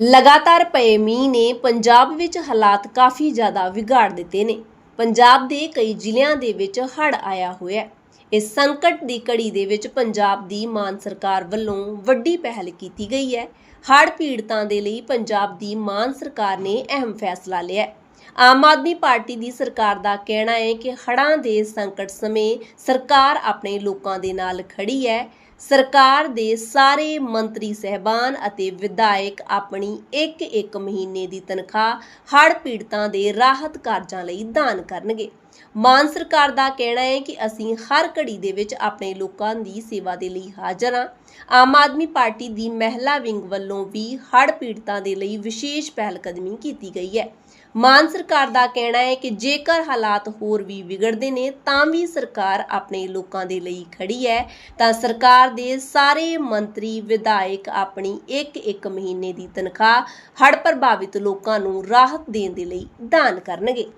ਲਗਾਤਾਰ ਪਏ ਮੀਂਹ ਨੇ ਪੰਜਾਬ ਵਿੱਚ ਹਾਲਾਤ ਕਾਫੀ ਜ਼ਿਆਦਾ ਵਿਗਾੜ ਦਿੱਤੇ ਨੇ। ਪੰਜਾਬ ਦੇ ਕਈ ਜ਼ਿਲ੍ਹਿਆਂ ਦੇ ਵਿੱਚ ਹੜ੍ਹ ਆਇਆ ਹੋਇਆ ਹੈ। ਇਸ ਸੰਕਟ ਦੀ ਘੜੀ ਦੇ ਵਿੱਚ ਪੰਜਾਬ ਦੀ ਮਾਨ ਸਰਕਾਰ ਵੱਲੋਂ ਵੱਡੀ ਪਹਿਲ ਕੀਤੀ ਗਈ ਹੈ। ਹੜ੍ਹ ਪੀੜਤਾਂ ਦੇ ਲਈ ਪੰਜਾਬ ਦੀ ਮਾਨ ਸਰਕਾਰ ਨੇ ਅਹਿਮ ਫੈਸਲਾ ਲਿਆ ਹੈ। ਆਮ ਆਦਮੀ ਪਾਰਟੀ ਦੀ ਸਰਕਾਰ ਦਾ ਕਹਿਣਾ ਹੈ ਕਿ ਹੜ੍ਹਾਂ ਦੇ ਸੰਕਟ ਸਮੇਂ ਸਰਕਾਰ ਆਪਣੇ ਲੋਕਾਂ ਦੇ ਨਾਲ ਖੜੀ ਹੈ। ਸਰਕਾਰ ਦੇ ਸਾਰੇ ਮੰਤਰੀ ਸਹਿਬਾਨ ਅਤੇ ਵਿਧਾਇਕ ਆਪਣੀ ਇੱਕ ਇੱਕ ਮਹੀਨੇ ਦੀ ਤਨਖਾਹ ਹੜ੍ਹ ਪੀੜਤਾਂ ਦੇ ਰਾਹਤ ਕਾਰਜਾਂ ਲਈ ਦਾਨ ਕਰਨਗੇ। ਮਾਨ ਸਰਕਾਰ ਦਾ ਕਹਿਣਾ ਹੈ ਕਿ ਅਸੀਂ ਹਰ ਘੜੀ ਦੇ ਵਿੱਚ ਆਪਣੇ ਲੋਕਾਂ ਦੀ ਸੇਵਾ ਦੇ ਲਈ ਹਾਜ਼ਰ ਹਾਂ। ਆਮ ਆਦਮੀ ਪਾਰਟੀ ਦੀ ਮਹਿਲਾ ਵਿੰਗ ਵੱਲੋਂ ਵੀ ਹੜ੍ਹ ਪੀੜਤਾਂ ਦੇ ਲਈ ਵਿਸ਼ੇਸ਼ ਪਹਿਲਕਦਮੀ ਕੀਤੀ ਗਈ ਹੈ। ਮਾਨ ਸਰਕਾਰ ਦਾ ਕਹਿਣਾ ਹੈ ਕਿ ਜੇਕਰ ਹਾਲਾਤ ਹੋਰ ਵੀ ਵਿਗੜਦੇ ਨੇ, ਤਾਂ ਵੀ ਸਰਕਾਰ ਆਪਣੇ ਲੋਕਾਂ ਦੇ ਲਈ ਖੜੀ ਹੈ। ਤਾਂ ਸਰਕਾਰ ਦੇ ਸਾਰੇ ਮੰਤਰੀ, ਵਿਧਾਇਕ ਆਪਣੀ ਇੱਕ ਇੱਕ ਮਹੀਨੇ ਦੀ ਤਨਖਾਹ ਹੜ੍ਹ ਪ੍ਰਭਾਵਿਤ ਲੋਕਾਂ ਨੂੰ ਰਾਹਤ ਦੇਣ ਦੇ ਲਈ ਦਾਨ ਕਰਨਗੇ।